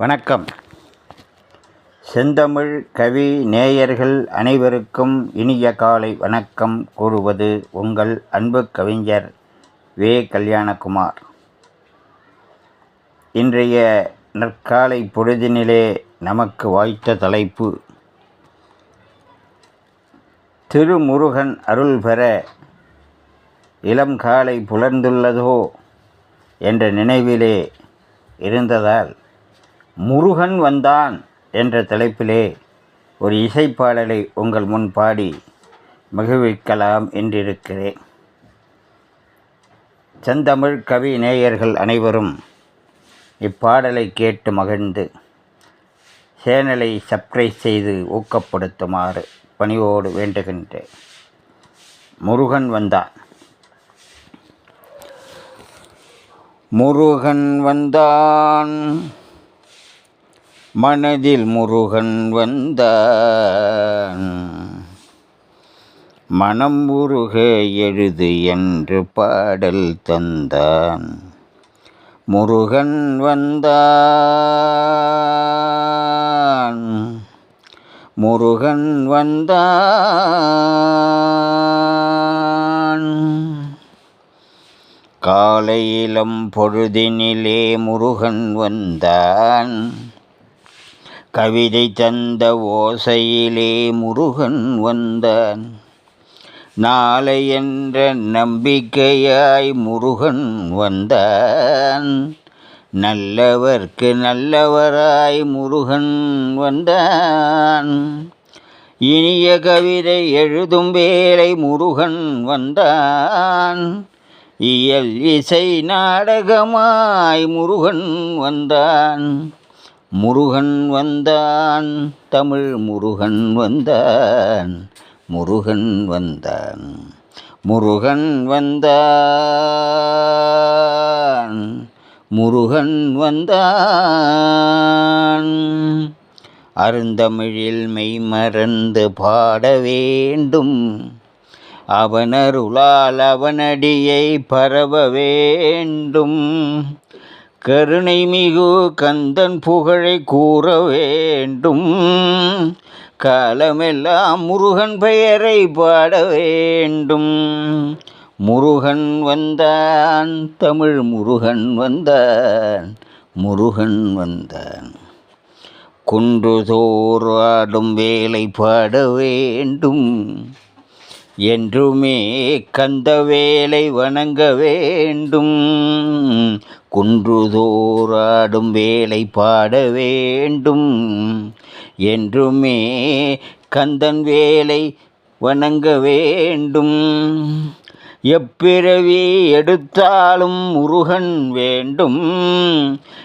வணக்கம். செந்தமிழ் கவி நேயர்கள் அனைவருக்கும் இனிய காலை வணக்கம் கூறுவது உங்கள் அன்பு கவிஞர் வே. கல்யாணகுமார். இன்றைய நற்காலை பொழுதினிலே நமக்கு வாய்த்த தலைப்பு திருமுருகன் அருள் பெற இளம் காலை புலர்ந்துள்ளதோ என்ற நினைவிலே இருந்ததால் முருகன் வந்தான் என்ற தலைப்பிலே ஒரு இசைப்பாடலை உங்கள் முன் பாடி மகிழ்விக்கலாம் என்றிருக்கிறேன். செந்தமிழ் கவி நேயர்கள் அனைவரும் இப்பாடலை கேட்டு மகிழ்ந்து சேனலை சப்ஸ்கிரைப் செய்து ஊக்கப்படுத்துமாறு பணிவோடு வேண்டுகின்றேன். முருகன் வந்தான். முருகன் வந்தான். மனதில் முருகன் வந்தான். மனம் உருக எழுது என்று பாடல் தந்தான். முருகன் வந்தான். முருகன் வந்தான். காலையிலம் பொழுதினிலே முருகன் வந்தான். கவிதை தந்த ஓசையிலே முருகன் வந்தான். நாளை என்ற நம்பிக்கையாய் முருகன் வந்தான். நல்லவர்க்கு நல்லவராய் முருகன் வந்தான். இனிய கவிதை எழுதும் வேலை முருகன் வந்தான். இயல் இசை நாடகமாய் முருகன் வந்தான். முருகன் வந்தான் தமிழ் முருகன் வந்தான் முருகன் வந்தான் முருகன் வந்தான் முருகன் வந்தான். அருந்தமிழில் மெய் மறந்து பாட வேண்டும் அவனருளால் அவனடியை பரவ வேண்டும். கருணை மிகு கந்தன் புகழை கூற வேண்டும். காலமெல்லாம் முருகன் பெயரை பாட வேண்டும். முருகன் வந்தான் தமிழ் முருகன் வந்தான் முருகன் வந்தான். குன்று ஆடும் வேலை பாட வேண்டும். என்றுமே கந்த வேலை வணங்க வேண்டும். குன்றுதோராடும் வேலை பாட வேண்டும். என்றுமே கந்தன் வேலை வணங்க வேண்டும். எப்பிறவி எடுத்தாலும் முருகன் வேண்டும்.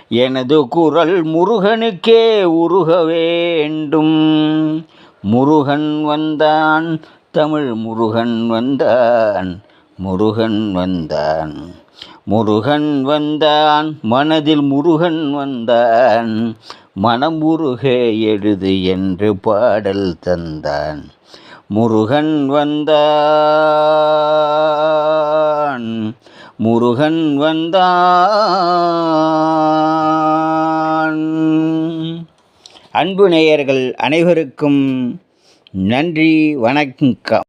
எனது குரல் முருகனுக்கே உருக வேண்டும். முருகன் வந்தான் தமிழ் முருகன் வந்தான் முருகன் வந்தான். முருகன் வந்தான் மனதில் முருகன் வந்தான். மனம் முருகே எழுது என்று பாடல் தந்தான். முருகன் வந்தான் முருகன் வந்தான். அன்பு நேயர்கள் அனைவருக்கும் நன்றி வணக்கம்.